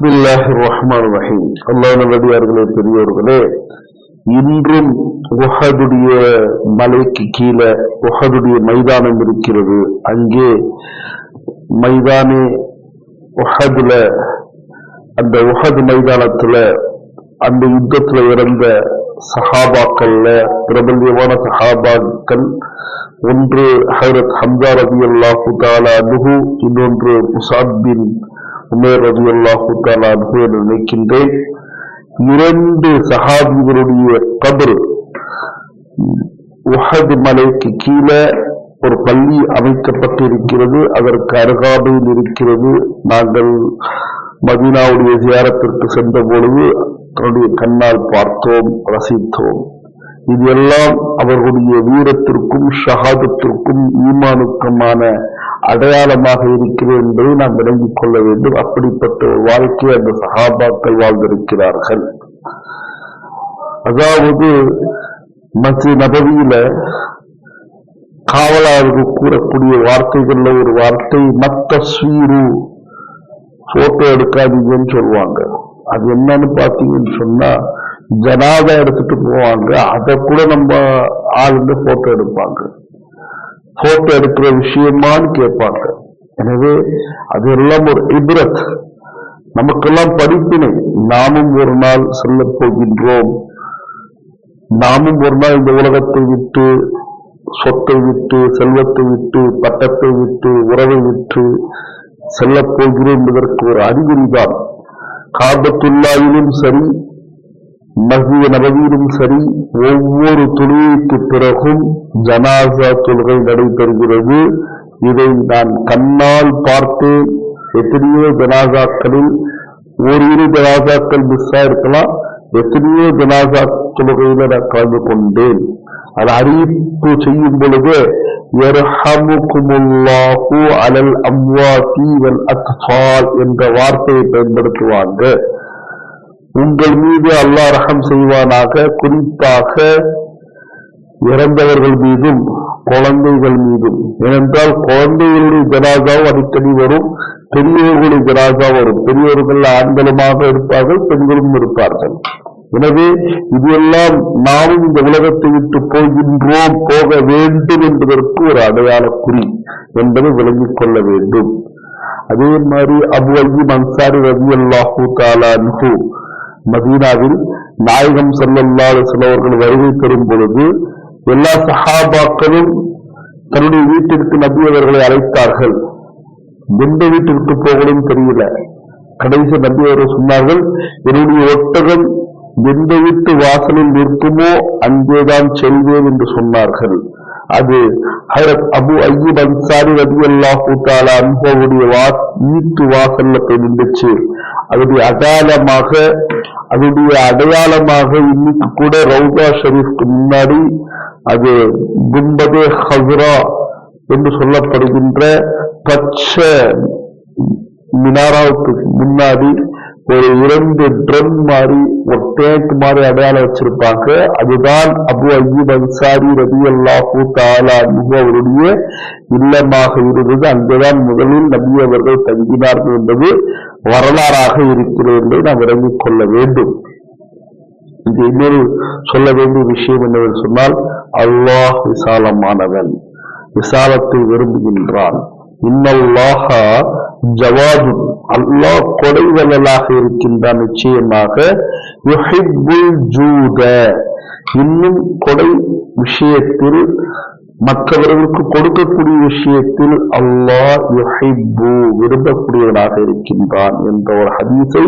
ரஹ்மான் ரஹீம் அல்லாஹ் நல்லடியார்களே பெரியோர்களே இன்றும் உஹதுடைய மலைக்கு கீழே உஹதுடைய மைதானம் இருக்கிறது. அங்கே மைதானே உஹதுல அந்த உஹது மைதானத்துல அந்த யுத்தத்துல இறந்த சஹாபாக்கள்ல பிரபல்யமான சஹாபாக்கள் ஒன்று ஹைரத் ஹம்தா ரதி அல்லாஹு தாலா நுகு இன்னொன்று முசாத் பின் உமேர் ரவி அல்லாஹு என்று நினைக்கின்றேன். இரண்டு சஹாபிகளுடைய கபர் உஹது மலைக்கு கீழே ஒரு பள்ளி அமைக்கப்பட்டிருக்கிறது. அதற்கு அருகாமையில் இருக்கிறது. நாங்கள் மதீனாவுடைய தியாரத்திற்கு சென்ற பொழுது தன்னுடைய கண்ணால் பார்த்தோம் ரசித்தோம். இது எல்லாம் அவர்களுடைய வீரத்திற்கும் ஷஹாதத்திற்கும் ஈமானுக்குமான அடையாளமாக இருக்கிறது என்பதை நாம் விளங்கிக் கொள்ள வேண்டும். அப்படிப்பட்ட ஒரு வாழ்க்கையை அந்த சகாபாக்கள் வாழ்ந்திருக்கிறார்கள். அதாவது மத்திய நபவியில காவலாளர்கள் கூறக்கூடிய வார்த்தைகள்ல ஒரு வார்த்தை மத்த சீரு போட்டோ எடுக்காதீங்கன்னு சொல்லுவாங்க. அது என்னன்னு பாத்தீங்கன்னு சொன்னா ஜனாதா எடுத்துட்டு போவாங்க. அதை கூட நம்ம ஆளுங்க போட்டோ எடுப்பாங்க. போட்டோ எடுக்கிற விஷயமான்னு கேட்பாங்க. எனவே அதெல்லாம் ஒரு இப்ரத். நமக்கெல்லாம் படிப்பினை. நாமும் ஒரு நாள் செல்ல போகின்றோம். நாமும் ஒரு நாள் இந்த உலகத்தை விட்டு சொத்தை விட்டு செல்வத்தை விட்டு பட்டத்தை விட்டு உறவை விட்டு செல்ல போகிறோம் என்பதற்கு ஒரு அறிகுறிதான். காபத்துல்லாயிலும் சரி மஸ்ஜித் நபவியிலும் சரி ஒவ்வொரு தொழுகைக்கு பிறகும் ஜனாசா தொழுகை நடைபெறுகிறது. இதை நான் கண்ணால் பார்த்தேன். எத்தனையோ ஜனாசாக்களில் ஒரு இரு ஜனாசாக்கள் மிஸ் ஆயிருக்கலாம். எத்தனையோ ஜனாசா தொழுகையில நான் கலந்து கொண்டேன். அது அறிவிப்பு செய்யும் பொழுது யர்ஹமுகுமுல்லாஹு அலல் அம்வாதி என்ற வார்த்தையை பயன்படுத்துவாங்க. உங்கள் மீது அல்லாஹ் ரகம் செய்வானாக குறிப்பாக இறந்தவர்கள் மீதும் குழந்தைகள் மீதும். ஏனென்றால் குழந்தைகளுடைய ஜனாதாவும் அடிக்கடி வரும் பெரியவர்களுடைய ஜனாதா வரும். பெரியவர்கள் ஆண்களுமாக இருப்பார்கள் பெண்களும் இருப்பார்கள். எனவே இதெல்லாம் நாமும் இந்த உலகத்தை விட்டு போகின்றோம் போக வேண்டும் என்பதற்கு ஒரு அடையாள குறி என்பதை விளங்கிக் கொள்ள வேண்டும். அதே மாதிரி அபு ஐயம் அன்சாரி ரவி அல்லாஹூ தாலான்ஹூ மதீனாவில் நாயகம் செல்லல்லாத சிலவர்கள் வருகை பெறும் பொழுது எல்லா சஹாபாக்களும் தன்னுடைய வீட்டிற்கு நபி அவர்களை அழைத்தார்கள். எந்த வீட்டிற்கு போகணும் தெரியல. கடைசி நபி அவர்கள் சொன்னார்கள் என்னுடைய ஒட்டகம் எந்த வீட்டு வாசலில் நிற்குமோ அங்கேதான் செல்வேன் என்று சொன்னார்கள். அது ஹரத் அபு ஐயூப் அன்சாரி ரபி அல்லாஹூ தாலா அன்பவுடைய வா வீட்டு வாசல்ல போய் நின்றுச்சு. அதனுடைய அகாலமாக அதனுடைய அடையாளமாக இன்னைக்கு கூட ரவுதா ஷரீஃப்க்கு முன்னாடி அது கும்பதே ஹஸ்ரா என்று சொல்லப்படுகின்ற பச்சை மினாராவுக்கு முன்னாடி ஒரு இரண்டு ட்ரம் மாதிரி ஒரு டேங்க் மாதிரி அடையாளம் வச்சிருப்பாங்க. அதுதான் அபு அய்யூப் அன்சாரி ரதி அல்லாஹூ தாலா அவருடைய இல்லமாக இருந்தது. அங்குதான் முதலில் நபி அவர்கள் தங்கினார்கள் என்பது வரலாறாக இருக்கிறது என்று நாம் விளங்கிக் கொள்ள வேண்டும். இது இன்னொரு சொல்ல வேண்டிய விஷயம் என்னவென்று சொன்னால் அல்லாஹ் விசாலமானவன் விசாலத்தை விரும்புகின்றான். இன்னல்லாஹ ஜவாது அல்லாஹ் கொடைவல்லலாக இருக்கின்றான் நிச்சயமாக. ஜூத. இன்னும் கொடை விஷயத்தில் மற்றவர்களுக்கு கொடுக்கக்கூடிய விஷயத்தில் அல்லாஹ் யுஹிப்பு விரும்பக்கூடியவனாக இருக்கின்றான் என்ற ஒரு ஹதீஸை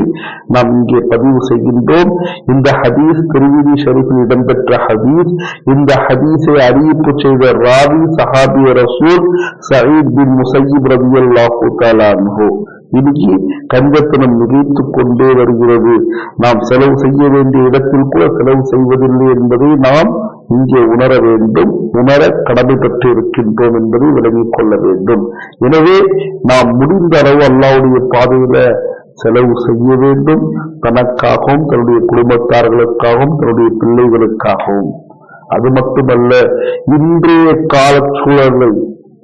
நாம் இங்கே பதிவு செய்கின்றோம். இந்த ஹதீஸ் திருவிதி ஷரீஃபில் இடம்பெற்ற ஹதீஸ். இந்த ஹதீஸை அறிவிப்பு செய்த ராவி சஹாபி ரசூல் சயீத் பின் முசையீப் ரபியல்லாஹு தாலான்ஹோ இன்னைக்கு கஞ்சத்தனம் நிகழ்த்து கொண்டே வருகிறது. நாம் செலவு செய்ய வேண்டிய இடத்தில் கூட செலவு செய்வதில்லை என்பதை நாம் இங்கே உணர வேண்டும் உணர கடமைப்பட்டு பெற்று இருக்கின்றோம் என்பதை விளங்கிக் கொள்ள வேண்டும். எனவே நாம் முடிந்த அளவு அல்லாவுடைய பாதையில செலவு செய்ய வேண்டும். தனக்காகவும் தன்னுடைய குடும்பத்தார்களுக்காகவும் தன்னுடைய பிள்ளைகளுக்காகவும். அது மட்டுமல்ல இன்றைய கால சூழலை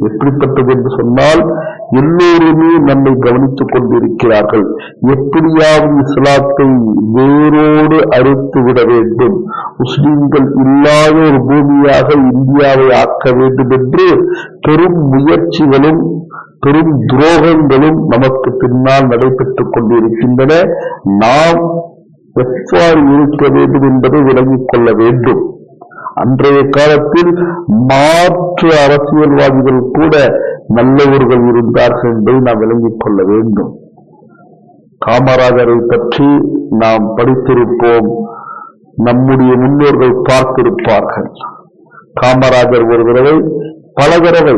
எப்படிப்பட்டது என்று சொன்னால் எல்லோருமே நம்மை கவனித்துக் கொண்டிருக்கிறார்கள். எப்படியாவது இஸ்லாத்தை வேரோடு அறுத்து விட வேண்டும். முஸ்லிம்கள் இல்லாத ஒரு பூமியாக இந்தியாவை ஆக்க வேண்டும் என்று பெரும் முயற்சிகளும் பெரும் துரோகங்களும் நமக்கு பின்னால் நடைபெற்றுக் கொண்டிருக்கின்றன. நாம் எவ்வாறு இருக்க வேண்டும் என்பதை விளங்கிக் கொள்ள வேண்டும். அன்றைய காலத்தில் மாற்று அரசியல்வாதிகள் கூட நல்லவர்கள் இருந்தார்கள் என்பதை நாம் விளங்கிக் கொள்ள வேண்டும். காமராஜரை பற்றி நாம் படித்திருப்போம். நம்முடைய முன்னோர்கள் பார்த்திருப்பார்கள். காமராஜர் ஒரு தடவை பல தடவை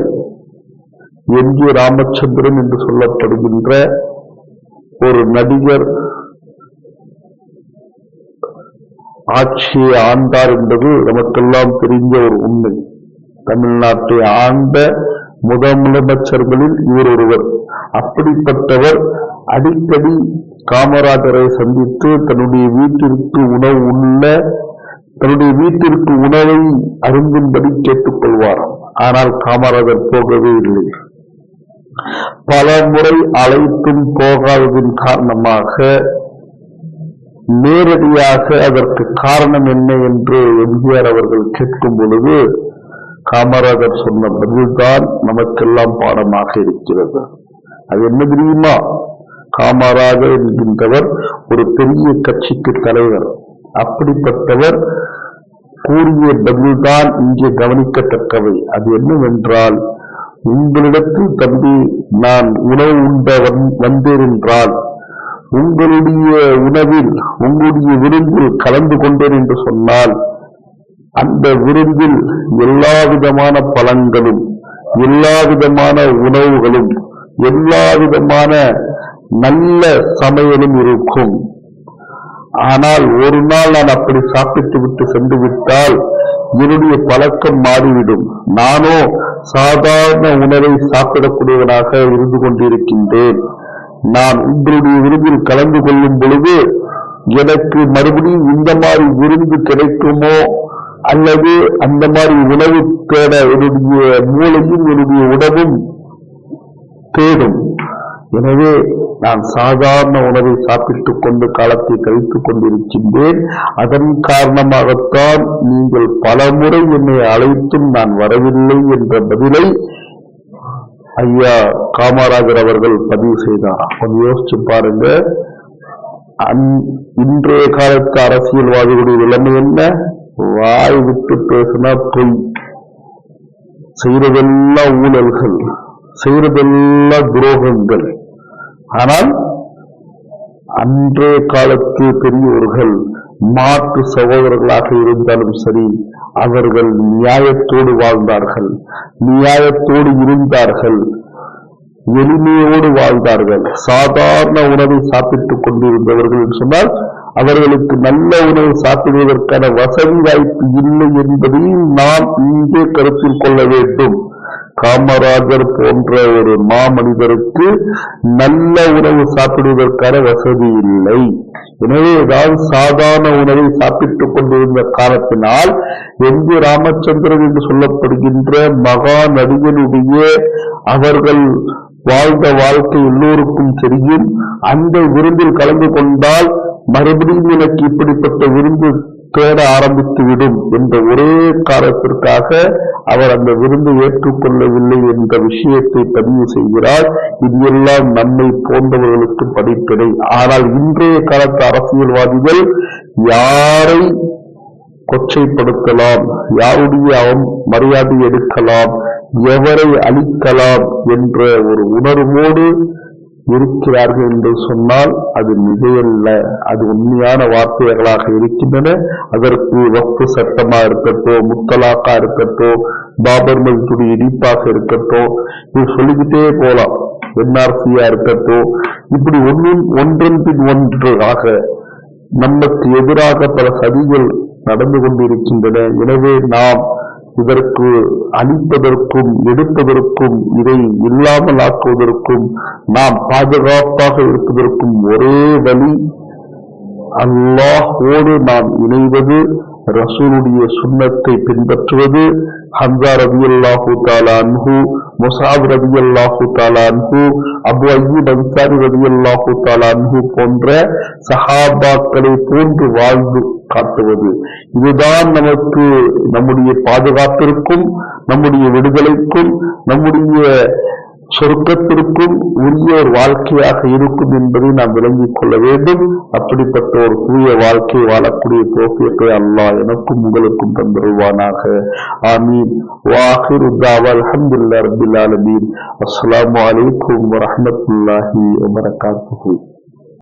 எம். ஜி. ராமச்சந்திரன் என்று சொல்லப்படுகின்ற ஒரு நடிகர் ஆட்சியை ஆண்டார் என்பது நமக்கெல்லாம் தெரிந்த ஒரு உண்மை. தமிழ்நாட்டை ஆண்ட முதலமைச்சர்களில் இவர் ஒருவர் அப்படிப்பட்டவர் அடிக்கடி காமராஜரை சந்தித்து தன்னுடைய வீட்டிற்கு உணவு உள்ள தன்னுடைய வீட்டிற்கு உணவை அருந்தும்படி கேட்டுக்கொள்வாராம் ஆனால் காமராஜர் போகவே இல்லை. பல முறை அழைத்தும் போகாததின் காரணமாக நேரடியாக அதற்கு காரணம் என்ன என்று எம்ஜிஆர் அவர்கள் கேட்கும் பொழுது காமராஜர் சொன்ன பதில்தான் நமக்கெல்லாம் பாடமாக இருக்கிறது. அது என்ன தெரியுமா? காமராஜர் என்கின்றவர் ஒரு பெரிய கட்சிக்கு தலைவர். அப்படிப்பட்டவர் கூறிய பதில்தான் இங்கே கவனிக்கத்தக்கவை. அது என்னவென்றால் உங்களிடத்தில் தம்பி நான் உணவு உண்ட வந்- வந்தேன் என்றால் உங்களுடைய உணவில் உங்களுடைய விருந்தில் கலந்து கொண்டேன் என்று சொன்னால் அந்த விருந்தில் எல்லா விதமான பழங்களும் எல்லா விதமான உணவுகளும் எல்லா விதமான நல்ல சமையலும் இருக்கும். ஆனால் ஒரு நாள் நான் அப்படி சாப்பிட்டு விட்டு சென்று விட்டால் என்னுடைய பழக்கம் மாறிவிடும். நானோ சாதாரண உணவை சாப்பிடக்கூடியவனாக இருந்து கொண்டிருக்கின்றேன். நான் உங்களுடைய விருந்தில் கலந்து கொள்ளும் பொழுது எனக்கு மறுபடியும் இந்த மாதிரி விருந்து கிடைக்குமோ? அல்லது அந்த மாதிரி உணவு தேட என்னுடைய மூளையும் என்னுடைய உடம்பும் தேடும். எனவே நான் சாதாரண உணவை சாப்பிட்டுக் கொண்டு காலத்தை கழித்துக் கொண்டிருக்கின்றேன். அதன் காரணமாகத்தான் நீங்கள் பலமுறை என்னை அழைத்தும் நான் வரவில்லை என்ற பதிலை ஐயா காமராஜர் அவர்கள் பதிவு செய்தார்? கொஞ்சம் யோசிச்சு பாருங்க. அந்- இன்றைய காலத்து அரசியல்வாதிகளுடைய நிலைமை என்ன? வாய் விட்டு பேசினா பொய். செய்யறதெல்லாம் ஊழல்கள். செய்யறதெல்லாம் துரோகங்கள். ஆனால் அன்றைய காலத்து பெரியவர்கள் மாற்று சகோதரர்களாக இருந்தாலும் சரி அவர்கள் நியாயத்தோடு வாழ்ந்தார்கள். நியாயத்தோடு இருந்தார்கள். எளிமையோடு வாழ்ந்தார்கள். சாதாரண உணவை சாப்பிட்டுக் கொண்டிருந்தவர்கள் என்று சொன்னால் அவர்களுக்கு நல்ல உணவு சாப்பிடுவதற்கான வசதி வாய்ப்பு இல்லை என்பதையும் நாம் இங்கே கருத்தில் கொள்ள வேண்டும். காமராஜர் போன்ற ஒரு மாமனிதருக்கு நல்ல உணவு சாப்பிடுவதற்கான வசதி இல்லை. எனவே ஏதாவது சாதாரண உணவை சாப்பிட்டுக் கொண்டிருந்த காலத்தினால் எங்கு ராமச்சந்திரன் என்று சொல்லப்படுகின்ற மகா நடிகனுடைய அவர்கள் வாழ்ந்த வாழ்க்கை எல்லோருக்கும் தெரியும். அந்த விருந்தில் கலந்து கொண்டால் மறுபடியும் எனக்கு இப்படிப்பட்ட விருந்து தேட ஆரம்பித்து விடும் என்ற ஒரே காரணத்திற்காக அவர் அந்த விருந்தை ஏற்றுக்கொள்ளவில்லை என்ற விஷயத்தை பதிவு செய்கிறார். இது எல்லாம் நம்மை போன்றவர்களுக்கு படிப்பினை. ஆனால் இன்றைய காலத்து அரசியல்வாதிகள் யாரை கொச்சைப்படுத்தலாம்? யாருடைய அவன் மரியாதை எடுக்கலாம்? எவரை அழிக்கலாம்? என்ற ஒரு உணர்வோடு இருக்கிறார்கள் என்று சொன்னால் அது மிகையல்ல அது உண்மையான வார்த்தைகளாக இருக்கின்றன. அதற்கு வக்ஃபு சட்டமா இருக்கட்டும் முத்தலாக்கா இருக்கட்டும் பாபர் மஸ்ஜிதுடைய இடிப்பாக இருக்கட்டும் இது சொல்லிக்கிட்டே போலாம். என்ஆர்சியா இருக்கட்டும் இப்படி ஒன்றின் ஒன்றன் பின் ஒன்று ஆக நமக்கு எதிராக பல சதிகள் நடந்து கொண்டிருக்கின்றன. எனவே நாம் இதற்கு அளிப்பதற்கும் எடுப்பதற்கும் இதை இல்லாமல் ஆக்குவதற்கும் நாம் பாதுகாப்பாக இருப்பதற்கும் ஒரே வழி அல்லாஹோடு நாம் இணைவது ரசூலுடைய சுண்ணத்தை பின்பற்றுவது ஹம்சா ரபி அல்லாஹூ தாலா அன்ஹு முசாப் ரபி அல்லாஹூ தாலான்ஹு அபு அய்யூப் அன்சாரி ரபி அல்லாஹூ தாலான்ஹு போன்ற சஹாபாக்களை போன்று வாழ்ந்து காட்டுவது. இதுதான் நமக்கு நம்முடைய பாதுகாப்பிற்கும் நம்முடைய விடுதலைக்கும் நம்முடைய சொர்க்கத்திற்கும் உரிய ஒரு வாழ்க்கையாக இருக்கும் என்பதை நாம் விளங்கிக் கொள்ள வேண்டும். அப்படிப்பட்ட ஒரு தூய வாழ்க்கை வாழக்கூடிய தோப்பியத்தை அல்லாஹ் எனக்கும் உங்களுக்கும் தந்துருவானாக. ஆமீன். வாஹிர் தாவா அல்ஹம்துலில்லாஹி ரப்பில் ஆலமீன். அஸ்ஸலாமு அலைக்கும் வரஹ்மத்துல்லாஹி